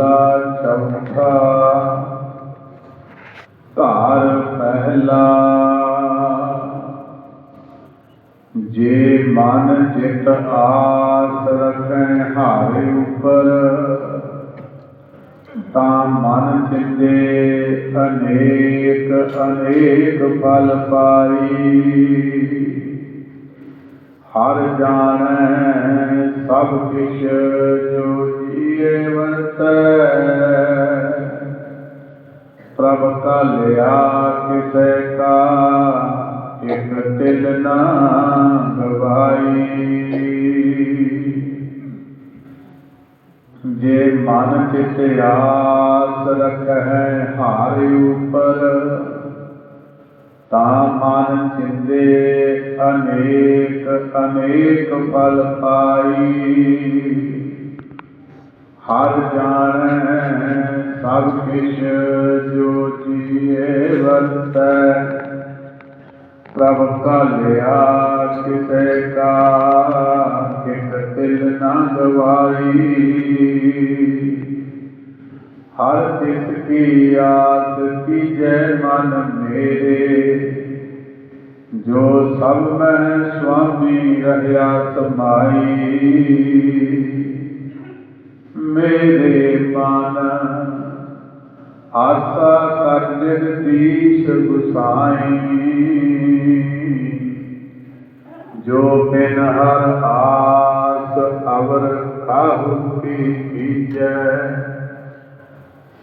ਮਹੱਲਾ ਚੌਥਾ। ਘਰ ਪਹਿਲਾ। ਜੇ ਮਨ ਚਿਤ ਆਸ ਰਖੈ ਹਾਰੇ ਉਪਰ, ਤਾਂ ਮਨ ਚਿੰਦੇ ਅਨੇਕ ਅਨੇਕ ਫਲ ਪਾਈ। ਹਰ ਜਾਣੈ ਸਭ ਕਿਛ ਜੋ ਜੀਏ ਵਰਤੈ। ਪ੍ਰਭ ਕਾ ਲਿਆ ਕਿਸੈ ਕਾ, ਇਕ ਤਿਲ ਨਾ ਗਵਾਈ। ਜੇ ਮਨ ਚਿਤ ਆਸ ਰਖੈ ਹਾਰੇ ਉਪਰ ਤਾਂ ਮਨ ਚਿੰਦੇ ਅਨੇਕ ਅਨੇਕ ਫਲ ਪਾਈ। ਹਰ ਜਾਣੈ ਸਭ ਕਿਛ ਜੋ ਜੀਏ ਵਰਤੈ। ਪ੍ਰਭ ਕਾ ਲਿਆ ਕਿਸੈ ਕਾ ਕਿਤ ਤਿਲ ਨਾ ਗਵਾਈ। ਹਰ ਤਿਸ ਕੀ ਆਸ ਕੀਜੈ ਮਨ ਮੇਰੇ। ਜੋ ਸਭ ਮੈਂ ਸੁਆਮੀ ਰਹਿਆ ਸਮਾਈ। ਮੇਰੇ ਮਨ ਆਸਾ ਕਰ ਜਗਦੀਸ਼ ਗੁਸਾਈ। ਜੋ ਬਿਨ ਹਰ ਆਸ ਅਵਰ ਕਾਹੂ ਕੀ ਕੀਜੈ।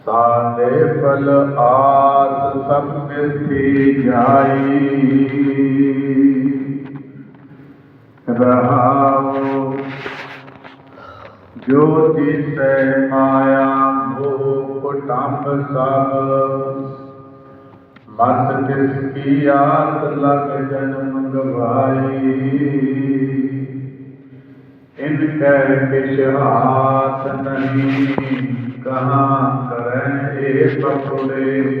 ਸਾਦੇ ਫਲ ਆਸ ਸਭ ਮਿਲਤੀ ਜਾਈ। ਰਹਾਉ ਜੋ ਤਿਸੈ ਮਾਇਆ ਮੋਹ ਕੁਟੰਬ ਸਭ। ਮਤ ਤਿਸ ਕੀ ਆਸ ਲਗ ਜਨਮ ਗਵਾਈ ਇਨ ਕੈ ਕਿਛ ਹਾਥ ਨਹੀਂ ਕਹਾਂ। ਕਰੈ ਏ ਪਕੁੜੇ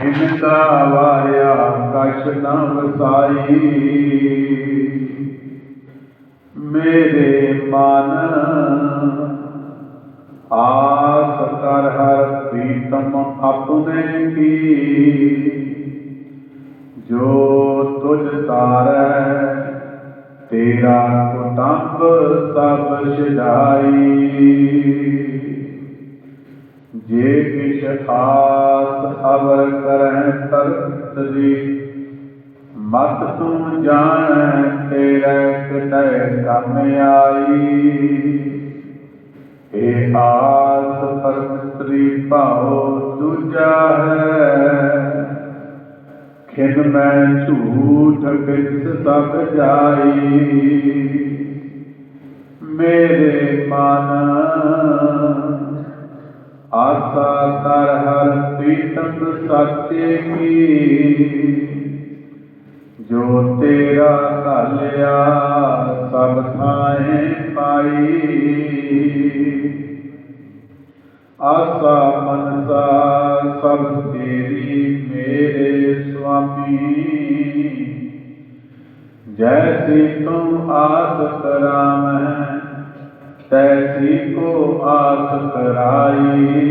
ਇਨ ਕਾ ਵਾਇਆ ਕਛ ਨ ਵਸਾਈ ਮੇਰੇ ਮਨ ਆਸ ਕਰ ਹਰ ਪ੍ਰੀਤਮ ਆਪਣੇ ਕੀ ਜੋ ਤੁਝ ਤਾਰੈ ਤੇਰਾ ਕੁਟੰਬ ਸਭ ਛਡਾਈ ਜੇ ਕਿਛ ਖਾਸ ਅਵਰ ਕਰੈ ਤਰਤ ਦੀ ਮਤ ਤੂੰ ਜਾਣੈ ਤੇਰੇ ਕਿਤੈ ਕੰਮ ਆਈ। ਏ ਆਸ ਪਰਮਿਤਰੀ ਭਾਉ ਦੂਜਾ ਹੈ, ਖਿਨ ਮੈਂ ਝੂਠ ਕਿਸ ਸਭ ਜਾਈ। ਮੇਰੇ ਮਨ ਆਸਾ ਕਰ ਹਰ ਪ੍ਰੀਤਮ ਸਾਚੇ ਕੀ ਜੋ ਤੇਰਾ ਘਾਲਿਆ ਸਭ ਥਾਏ ਪਾਈ ਆਸਾ ਮਨਸਾ ਸਭ ਤੇਰੀ ਮੇਰੇ ਸੁਆਮੀ ਜੈਸੀ ਤੂੰ ਆਸ ਕਰਾਂ ਮੈਂ ਤੈਸੀ ਕੋ ਆਸ ਕਰਾਈ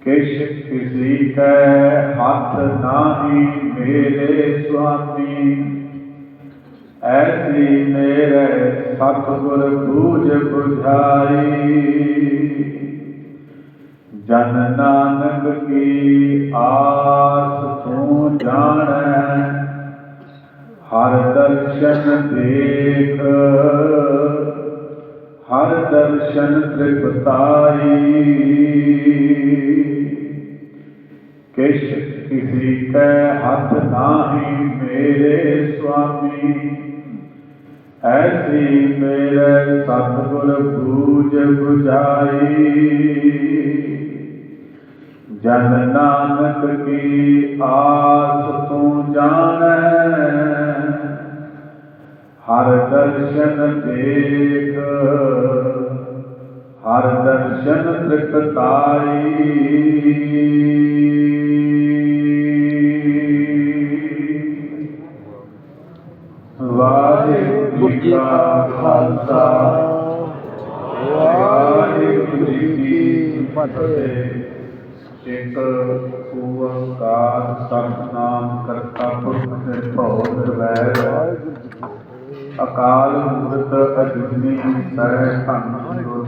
ਕਿਛ ਕਿਸੀ ਕੈ ਹੱਥ ਨਾਹੀ ਮੇਰੇ ਸੁਆਮੀ। ਐਸੀ ਮੇਰੇ ਸਤਿਗੁਰ ਬੂਝ ਬੁਝਾਈ ਜਨ ਨਾਨਕ ਕੀ ਆਸ ਤੂੰ ਜਾਣੈ। ਹਰ ਦਰਸ਼ਨ ਦੇਖ ਦਰਸ਼ਨ ਤ੍ਰਿਪਤਾਈ ਕਿਛ ਕਿਸੇ ਕੈ ਹੱਥ ਨਾਹੀ ਮੇਰੇ ਸੁਆਮੀ, ਐਸੀ ਮੇਰੇ ਸਤਿਗੁਰ ਬੂਝ ਬੁਝਾਈ। ਜਨ ਨਾਨਕ ਕੀ ਆਸ ਤੂੰ ਜਾਣੈ, ਹਰ ਦਰਸ਼ਨ ਦੇਖ ਹਰ ਦਰਸ਼ਨ ਤ੍ਰਿਪਤਾਈ ਵਾਹਿਗੁਰੂ ਜੀ ਕਾ ਖਾਲਸਾ ਵਾਹਿਗੁਰੂ ਜੀ ਕੀ ਫਤਿਹ ਇੱਕ ਓੰਕਾਰ ਸਤਨਾਮ ਕਰਤਾ ਪੁਰਖ ਨਿਰਭਉ ਨਿਰਵੈਰ ਅਕਾਲ ਮੂਰਤ ਅਜੂਨੀ ਸਹਿ ਧੰਨ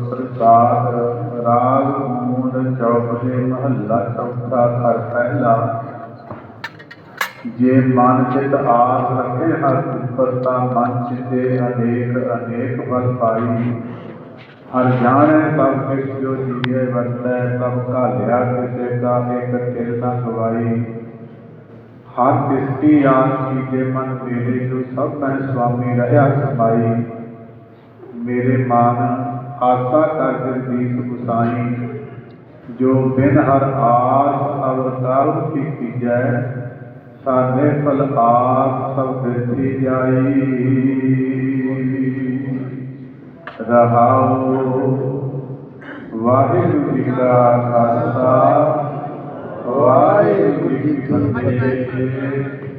ਗੁਰ ਰਾਗ ਮੂਡ ਚੌਪਦੇ ਮਹੱਲਾ ਚੌਥਾ ਘਰ ਪਹਿਲਾ। ਜੇ ਮਨ ਚਿਤ ਆਸ ਰੱਖੇ, ਹਰ ਉੱਪਰ ਤਾਂ ਮਨ ਚਿਤੇ ਅਨੇਕ ਅਨੇਕ ਫਲ ਪਾਈ। ਹਰ ਜਾਣੈ ਸਭ ਕਿਛ, ਜੋ ਜੀਵੇ ਵਰਤੈ, ਸਭ ਘਾਲਿਆ ਕਿਸੇ ਦਾ ਇੱਕ ਤਿਲ ਨਾ ਗਵਾਈ ਹਰ ਦ੍ਰਿਸ਼ਟੀ ਆਸ ਕੀਤੇ ਮਨ ਮੇਰੇ ਜੋ ਸਭ ਮੈਂ ਸੁਆਮੀ ਰਹਾ ਸਮਾਈ। ਮੇਰੇ ਮਨ ਆਸਾ ਕਰ ਜਗਦੀਸ਼ ਗੁਸਾਈ, ਜੋ ਬਿਨ ਹਰ ਆਸ ਅਵਤਾਰ ਕੀ ਕੀਜੈ ਸਾਡੇ ਫਲ ਆਸ ਸਭ ਬਿਰਥੀ ਜਾਈ। ਰਹਾਉ ਵਾਹਿਗੁਰੂ ਜੀ ਕਾ ਖਾਲਸਾ, ਵਾਹਿਗੁਰੂ ਜੀ ਕੀ ਫਤਿਹ।